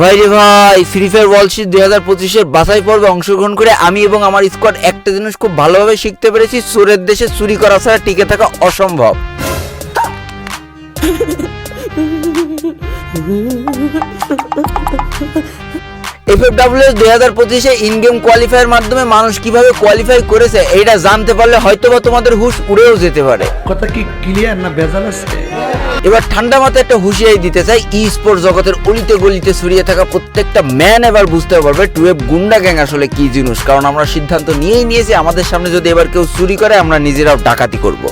ভাই রে ভাই ফ্রি ফায়ার ওয়ার্ল্ড সিরিজ দুই হাজার পঁচিশের বাছাই পর্বে অংশগ্রহণ করে আমি এবং আমার স্কোয়াড একটা জিনিস খুব ভালোভাবে শিখতে পেরেছি সুরের দেশে চুরি করা ছাড়া টিকে থাকা অসম্ভব। এফএফডব্লিউ দুই হাজার পঁচিশে ইন গেম কোয়ালিফায়ার মাধ্যমে মানুষ কীভাবে কোয়ালিফাই করেছে, এইটা জানতে পারলে হয়তোবা তোমাদের হুশ উড়েও যেতে পারে। কথা কি ক্লিয়ার না ভেজাল আছে? এবার ঠান্ডা মাথায় একটা হুঁশিয়ারি দিতে চাই ই স্পোর্ট জগতের অলিতে গলিতে ছড়িয়ে থাকা প্রত্যেকটা ম্যান এবার বুঝতে পারবে টুয়েব গুন্ডা গ্যাং আসলে কি জিনিস। কারণ আমরা সিদ্ধান্ত নিয়েই নিয়েছি, আমাদের সামনে যদি এবার কেউ চুরি করে, আমরা নিজেরাও ডাকাতি করব।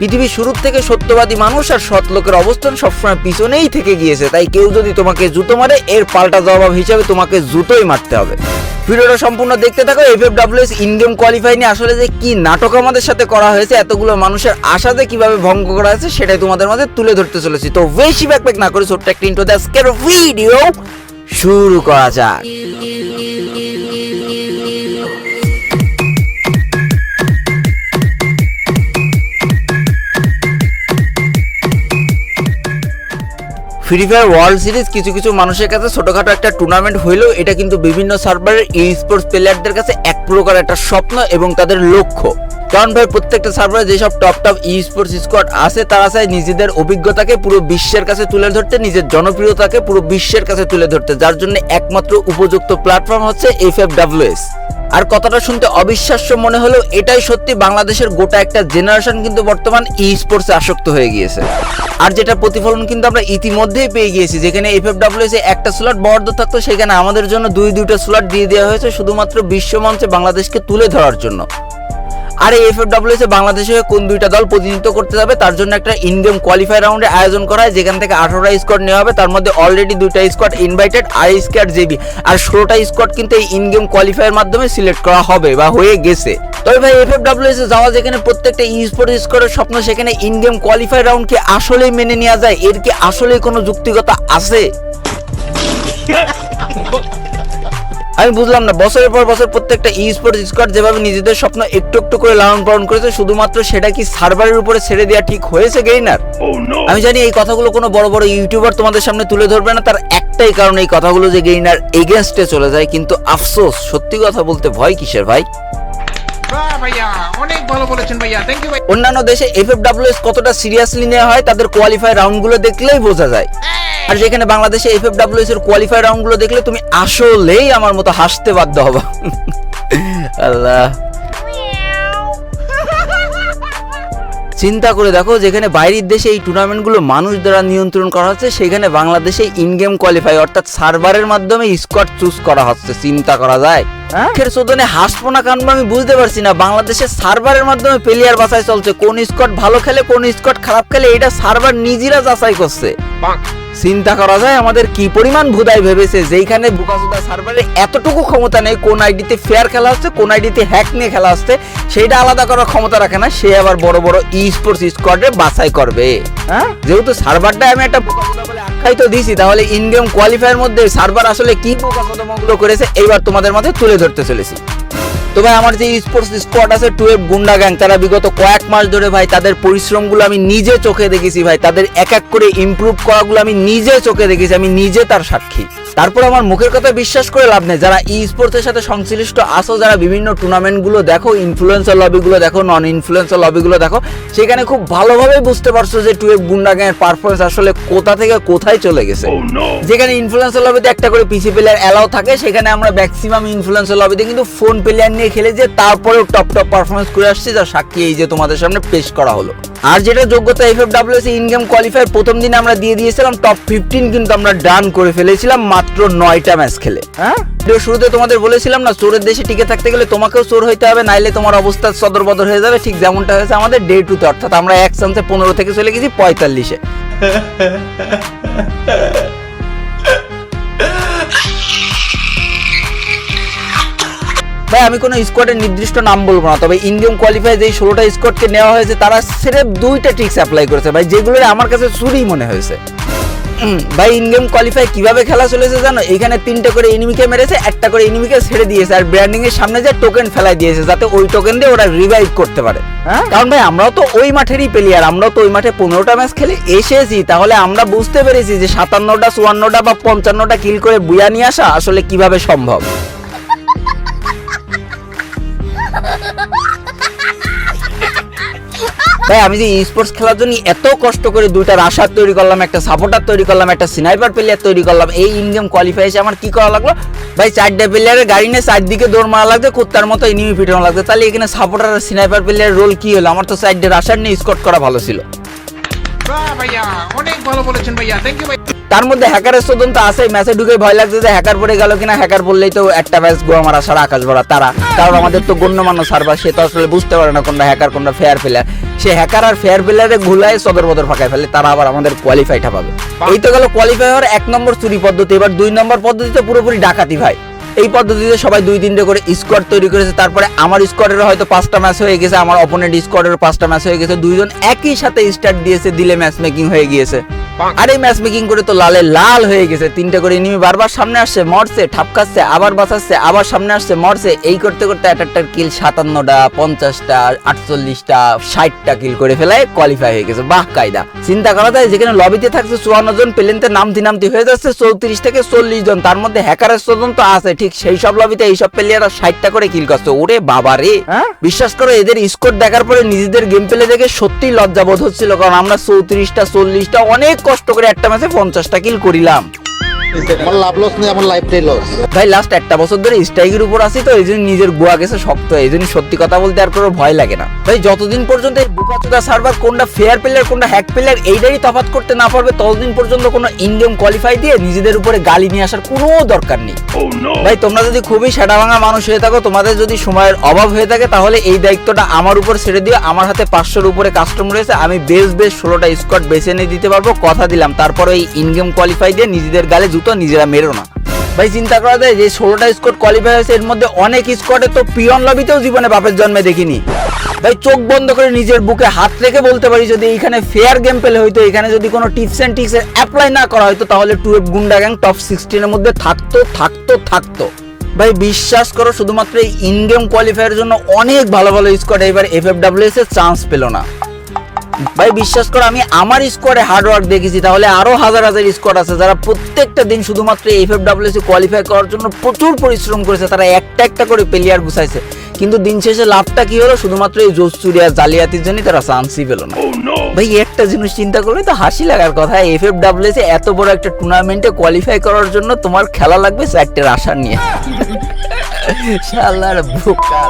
পৃথিবীর শুরুর থেকে সত্যবাদী মানুষ আর সৎ লোকের অবস্থান সবসময় পিছনেই থেকে গিয়েছে। তাই কেউ যদি তোমাকে জুতো মারে, এর পাল্টা জবাব হিসাবে তোমাকে জুতোই মারতে হবে। ভিডিওটা সম্পূর্ণ দেখতে থাকো F F WS in game qualify নিয়ে আসলে যে কি নাটক আমাদের সাথে করা হয়েছে, এতগুলো মানুষের আশা যে কীভাবে ভঙ্গ করা হয়েছে, সেটাই তোমাদের মাঝে তুলে ধরতে চলেছি। তো বেশি ব্যাকপ্যাক না করে ছোট্ট একটা ইন্টো আজকের ভিডিও শুরু করা যাক। ফ্রি ফায়ার ওয়ার্ল্ড সিরিজ কিছু কিছু মানুষের কাছে ছোটখাটো একটা টুর্নামেন্ট হইলেও এটা কিন্তু বিভিন্ন সার্ভারের ই স্পোর্টস প্লেয়ারদের কাছে এক প্রকার একটা স্বপ্ন এবং তাদের লক্ষ্য। কারণ ভাই, প্রত্যেকটা সার্ভারে যেসব top top esports squad আছে, তারা চায় নিজেদের অভিজ্ঞতাকে পুরো বিশ্বের কাছে তুলে ধরতে, নিজের জনপ্রিয়তাকে পুরো বিশ্বের কাছে তুলে ধরতে, যার জন্য একমাত্র উপযুক্ত প্ল্যাটফর্ম হচ্ছে এফ আর কথাটা শুনতে অবিশ্বাস্য মনে হলেও এটাই সত্যি, বাংলাদেশের গোটা একটা জেনারেশন কিন্তু বর্তমান ই স্পোর্টসে আসক্ত হয়ে গিয়েছে। আর যেটা প্রতিফলন কিন্তু আমরা ইতিমধ্যেই পেয়ে গিয়েছি, যেখানে এফ এফ একটা স্লট বরাদ্দ থাকতো, সেখানে আমাদের জন্য দুই দুইটা স্লট দিয়ে দেওয়া হয়েছে, শুধুমাত্র বিশ্ব মঞ্চে বাংলাদেশকে তুলে ধরার জন্য। আর এই এফএফডব্লিউএস এ বাংলাদেশে কোন দুইটা দল প্রতিনিধিত্ব করতে যাবে? তার জন্য একটা ইনগেম কোয়ালিফাই রাউন্ডে আয়োজন করা হয়। যেখান থেকে আঠারোটা স্কোয়াড নেওয়া হবে। তার মধ্যে অলরেডি দুইটা স্কোয়াড ইনভাইটেড আর স্কোয়াড জেবি আর ষোলোটা স্কোয়াড কিন্তু এই ইনগেম কোয়ালিফাইয়ের মাধ্যমে সিলেক্ট করা হবে বা হয়ে গেছে। তবে ভাই এফএফডব্লিউএস এ যাওয়া যেখানে প্রত্যেকটা ই স্পোর্ট স্কোয়াডের স্বপ্ন, সেখানে ইনগেম কোয়ালিফাই রাউন্ড কি আসলেই মেনে নেওয়া যায়। এর কি আসলেই কোনো যুক্তিকতা আছে? আমি বুঝলাম না বছরের পর বছর প্রত্যেকটা ই স্পোর্টস স্কোয়াড যেভাবে নিজেদের স্বপ্ন একটু একটু করে লালন পালন করেছে শুধুমাত্র সেটা কি সার্ভারের উপরে ছেড়ে দেওয়া ঠিক হয়েছে গেইনার আমি জানি এই কথাগুলো কোনো বড় বড় ইউটিউবার তোমাদের সামনে তুলে ধরবে না তার একটাই কারণ এই কথাগুলো যে গেইনার এগেনস্টে চলে যায় কিন্তু আফসোস সত্যি কথা বলতে ভয় কিসের ভাই? ভাইয়া অনেক ভালো বলেছেন ভাইয়া থ্যাংক ইউ অন্যান্য দেশে এফএফডব্লিউএস কতটা সিরিয়াসলি নেওয়া হয় তাদের কোয়ালিফাই রাউন্ডগুলো দেখলেই বোঝা যায়। আর যেখানে বাংলাদেশে এফএফডব্লিউএস এর কোয়ালিফাই রাউন্ডগুলো দেখলে তুমি আসলেই আমার মতো হাসতে বাধ্য হবা। আল্লাহ। চিন্তা করে দেখো যেখানে বাইরের দেশে এই টুর্নামেন্টগুলো মানুষ দ্বারা নিয়ন্ত্রণ করা হচ্ছে সেখানে বাংলাদেশে ইন গেম কোয়ালিফাই অর্থাৎ সার্ভারের মাধ্যমে স্কোয়াড চুজ করা হচ্ছে। চিন্তা করা যায়। খের সোদনে হাসপোনা কানবো আমি বুঝতে পারছি না। বাংলাদেশে সার্ভারের মাধ্যমে প্লেয়ার বাছাই চলছে। কোন স্কোয়াড ভালো খেলে কোন স্কোয়াড খারাপ খেলে এটা সার্ভার নিজেরা যাচাই করছে। চিন্তা করা যায় আমাদের কি পরিমাণ ভুদাই ভেবেছে, যেইখানে বুকাসুদা সার্ভারে এতটুকু ক্ষমতা নেই, কোন আইডিতে ফেয়ার খেলা হচ্ছে, কোন আইডিতে হ্যাক নিয়ে খেলা হচ্ছে, সেইটা আলাদা করার ক্ষমতা রাখে না, সে আবার বড় বড় ই স্পোর্টস স্কোয়াডে বাছাই করবে। হ্যাঁ? যেহেতু সার্ভারটা আমি একটা বোকাসোদা তো দিছি তাহলে ইন কোয়ালিফায়ার মধ্যে সার্ভার আসলে কি বোকাসোদামগুলো করেছে, এইবার তোমাদের মাঝে তুলে ধরতে চলেছি। তো ভাই আমার যে স্পোর্টস স্কোয়াড আছে, টুয়েলভ গুন্ডা গ্যাং তারা বিগত কয়েক মাস ধরে ভাই, তাদের পরিশ্রমগুলো আমি নিজে চোখে দেখেছি ভাই, তাদের এক এক করে ইম্প্রুভ করাগুলো আমি নিজে চোখে দেখেছি, আমি নিজে তার সাক্ষী। তারপর আমার মুখের কথা বিশ্বাস করে লাভ নেই। যারা ই স্পোর্টসের সাথে সংশ্লিষ্ট আসো যারা বিভিন্ন টুর্নামেন্টগুলো দেখো ইনফ্লুয়েন্সার লবিগুলো দেখো নন ইনফ্লুয়েন্সার লবিগুলো দেখো সেখানে খুব ভালোভাবে বুঝতে পারছ যে টুয়েলভ গুন্ডা গ্যাংয়ের পারফরমেন্স আসলে কোথা থেকে কোথায় চলে গেছে। যেখানে ইনফ্লুয়েন্সার লবিতে একটা করে পিসি প্লেয়ার অ্যালাউ থাকে সেখানে আমরা ম্যাক্সিমাম ইনফ্লুয়েন্সার লবিতে কিন্তু ফোন প্লেয়ার নিয়ে খেলে যে তারপরেও টপ টপ পারফরমেন্স করে আসছে যার সাক্ষী এই যে তোমাদের সামনে পেশ করা হলো। আর যেটা যোগ্যতা F F WS in game qualifier প্রথম দিন আমরা দিয়ে দিয়েছিলাম টপ ফিফটিন কিন্তু আমরা ডান করে ফেলেছিলাম মাত্র নয়টা ম্যাচ খেলে। হ্যাঁ? শুরুতে তোমাদের বলেছিলাম না চোরের দেশে টিকে থাকতে গেলে তোমাকেও চোর হইতে হবে নাইলে তোমার অবস্থা সদর বদর হয়ে যাবে ঠিক যেমনটা হয়েছে আমাদের ডে টুতে অর্থাৎ আমরা এক চান্সে পনেরো থেকে চলে গেছি পঁয়তাল্লিশে। ভাই আমি কোনো স্কোয়াডের নির্দিষ্ট নাম বলব না তবে ইন্ডিয়ান কোয়ালিফাই যে ষোলোটা স্কোয়াডকে নেওয়া হয়েছে তারা সিরেফ দুইটা ট্রিক্স অ্যাপ্লাই করেছে। ভাই যেগুলো আমার কাছে চুরি মনে হয়েছে। ভাই ইন গেম কোয়ালিফাই কীভাবে খেলা চলেছে জানো? এখানে তিনটা করে এনিমিকে মেরেছে একটা করে এনিমিকে ছেড়ে দিয়েছে আর ব্র্যান্ডিং এর সামনে যে টোকেন ফেলাই দিয়েছে যাতে ওই টোকেন দিয়ে ওরা রিভাইভ করতে পারে। কারণ ভাই আমরাও তো ওই মাঠেরই প্লেয়ার আমরাও তো ওই মাঠে পনেরোটা ম্যাচ খেলে এসেছি। তাহলে আমরা বুঝতে পেরেছি যে সাতান্নটা চুয়ান্নটা বা পঞ্চান্নটা কিল করে বুয়া নিয়ে আসা আসলে কীভাবে সম্ভব। তাই আমি যে স্পোর্টস খেলার জন্য এত কষ্ট করে দুইটা রাশার তৈরি করলাম, একটা সাপোর্টার তৈরি করলাম, একটা স্নাইপার প্লেয়ার তৈরি করলাম, এই ইনগেম কোয়ালিফাই এসে আমার কি করা লাগল? ভাই, চারটা প্লেয়ারের গাড়ি নিয়ে চারদিকে দৌড় মারা লাগছে, কুত্তার মতো এনিমি পিটানো লাগছে। তাহলে এখানে সাপোর্টার আর স্নাইপার প্লেয়ারের রোল কি হলো? আমার তো চারটে রাশার নিয়ে স্কট করা ভালো ছিল। বাহ ভাইয়া অনেক ভালো বলেছেন ভাইয়া থ্যাংক ইউ ভাই তার মধ্যে হ্যাকারের তো আছে ম্যাচে ঢুকে ভয় লাগছে যে হ্যাকার পড়ে গেল কিনা হ্যাকার পড়লেই তো একটা ম্যাচ গোয়া মারা সারা আকাশ ভরা তারা। কারণ আমাদের তো গণ্যমান্য সার্ভার সে তো আসলে বুঝতে পারে না কোনটা হ্যাকার কোনটা ফেয়ার প্লেয়ার সে হ্যাকার আর ফেয়ার প্লেয়ারে ঘুলায় সদর বদর ফাঁকায় ফেলে তারা আবার আমাদের কোয়ালিফাইটা পাবে। এই তো গেল কোয়ালিফাই হওয়ার এক নম্বর চুরি পদ্ধতি এবার দুই নম্বর পদ্ধতিতে পুরোপুরি ডাকাতি ভাই। এই পদ্ধতিতে সবাই দুই তিনটে করে স্কোয়াড তৈরি করেছে। তারপরে আমার স্কোয়াডের হয়তো পাঁচটা ম্যাচ হয়ে গেছে, আমার অপোনেন্ট স্কোয়াডের পাঁচটা ম্যাচ হয়ে গেছে। দুইজন একই সাথে স্টার্ট দিয়েছে, দিলে ম্যাচ মেকিং হয়ে গিয়েছে। আর এই ম্যাচ মেকিং করে তো লালে লাল হয়ে গেছে। তিনটে করে এনিমি বারবার সামনে আসছে, মরছে, ঠাপকাচ্ছে, আবার বাঁচাচ্ছে, আবার সামনে আসছে, মরছে। এই করতে করতে এক একটার কিল সাতান্নটা, পঞ্চাশটা, আটচল্লিশটা, ষাটটা কিল করে ফেলায় কোয়ালিফাই হয়ে গেছে। বাহ, কায়দা। চিন্তা করা যায়, যেখানে লবিতে থাকছে চুয়ান্ন জন, প্লেনতে নামতি নামতি হয়ে যাচ্ছে চৌত্রিশ থেকে চল্লিশ জন। তার মধ্যে হ্যাকারের স্বজন আছে ঠিক সেই সব লবিতে এইসব প্লেয়াররা ষাটটা করে কিল করছে। ওরে বাবা রে। বিশ্বাস করো এদের স্কোর দেখার পরে নিজেদের গেম প্লে দেখে সত্যি লজ্জা বোধ হচ্ছিল কারণ আমরা চৌত্রিশটা চল্লিশটা অনেক কষ্ট করে একটা ম্যাচে পঞ্চাশটা কিল করিলাম। আমার লাভ লস নেই আমার লাইফটাই লস ভাই লাস্ট একটা বছর ধরে স্ট্রাইকের উপর আছি তো এই জন্য নিজের গোয়া গেছে শক্ত এই জন্য সত্যি কথা বলতে আর কোনো ভয় লাগে না। ভাই যতদিন পর্যন্ত এই বুকাচোদা সার্ভার কোনটা ফেয়ার প্লেয়ার কোনটা হ্যাক প্লেয়ার এইটারই তফাৎ করতে না পারবে ততদিন পর্যন্ত কোনো ইনগেম কোয়ালিফাই দিয়ে নিজেদের উপরে গালি নিয়ে আসার কোনো দরকার নেই। ভাই তোমরা যদি খুবই সেটা ভাঙা মানুষ হয়ে থাকো তোমাদের যদি সময়ের অভাব হয়ে থাকে তাহলে এই দায়িত্বটা আমার উপর ছেড়ে দিও। আমার হাতে পাঁচশোর উপরে কাস্টমার রয়েছে আমি বেশ বেশ ষোলোটা স্কোয়াড বেছে নিয়ে দিতে পারব কথা দিলাম। তারপর এই ইনগেম কোয়ালিফাই দিয়ে নিজেদের গালে জুতো নিজেরা মেরো না। ভাই, চিন্তা করা যায়, যে ষোলোটা স্কোয়াড কোয়ালিফাই হয়েছে, এর মধ্যে অনেক স্কোয়াডে তো পিয়ন লবিতেও জীবনে বাপের জন্মে দেখিনি। ভাই, চোখ বন্ধ করে নিজের বুকে হাত রেখে বলতে পারি, যদি এইখানে ফেয়ার গেম পেলে হয়তো এখানে যদি কোনো টিপস অ্যান্ড টিক্স অ্যাপ্লাই না করা হয়তো, তাহলে টুয়েলভ গুন্ডা গ্যাং টপ সিক্সটিনের মধ্যে থাকতো থাকতো থাকতো। ভাই, বিশ্বাস করো, শুধুমাত্র এই ইন কোয়ালিফায়ার জন্য অনেক ভালো ভালো স্কোয়াড এবার এফ এফ ডাব্লিউএস এর চান্স পেল না। ভাই বিশ্বাস করো আমি আমার স্কোয়াডে হার্ড ওয়ার্ক দেখেছি। তাহলে আরও হাজার হাজার স্কোয়াড আছে যারা প্রত্যেকটা দিন শুধুমাত্র এফ এফ ডাব্লিউসি কোয়ালিফাই করার জন্য প্রচুর পরিশ্রম করেছে। তারা একটা একটা করে প্লেয়ার গুছাইছে। কিন্তু দিন শেষে লাভটা কি হলো? শুধুমাত্র এই জোসচুরিয়া জালিয়াতির জন্যই তারা চান্সই পেল না। ভাই একটা জিনিস চিন্তা করলে তো হাসি লাগার কথা। এফ এফ ডাব্লিউসি এত বড় একটা টুর্নামেন্টে কোয়ালিফাই করার জন্য তোমার খেলা লাগবে চারটে আশা নিয়ে। শালার বোকা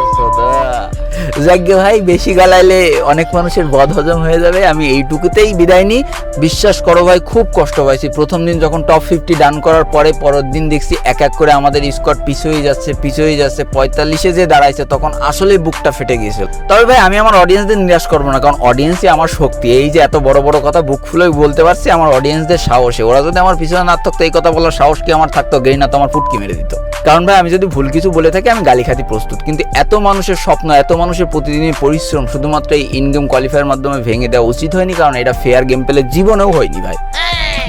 যাজ্ঞে ভাই, বেশি গালাইলে অনেক মানুষের বদ হজম হয়ে যাবে। আমি এইটুকুতেই বিদায় নিই। বিশ্বাস করো ভাই, খুব কষ্ট পাইছি। প্রথম দিন যখন টপ ফিফটি ডান করার পরে পরের দিন দেখছি এক এক করে আমাদের স্কোয়াড পিছিয়ে যাচ্ছে পিছিয়ে যাচ্ছে। পঁয়তাল্লিশে যে দাঁড়াইছে, তখন আসলে বুকটা ফেটে গিয়েছিল। তবে ভাই, আমি আমার অডিয়েন্সদের নিরাশ করব না, কারণ অডিয়েন্সই আমার শক্তি। এই যে এত বড় বড় কথা, বুক ফুলে বলতে পারছি, আমার অডিয়েন্সদের সাহসে। ওরা যদি আমার পিছনে না থাকতো, এই কথা বলার সাহস কি আমার থাকতো? গেই না তো আমার ফুটকি মেরে দিত। কারণ ভাই, আমি যদি ভুল কিছু বলে থাকি, আমি গালি খাতি প্রস্তুত। কিন্তু এত মানুষের স্বপ্ন, এত মানুষের প্রতিদিনের পরিশ্রম শুধুমাত্র এই ইনগেম কোয়ালিফায়ার মাধ্যমে ভেঙে দেওয়া উচিত হয়নি, কারণ এটা ফেয়ার গেম পেলে জীবনেও হয়নি ভাই।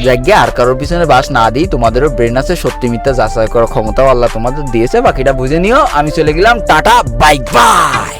যাকে আর কারোর পিছনে বাস না দিই, তোমাদেরও ব্রেন আছে, সত্যি মিথ্যা যাচাই করার ক্ষমতাও আল্লাহ তোমাদের দিয়েছে, বাকিটা বুঝে নিও। আমি চলে গেলাম, টাটা বাইক বাই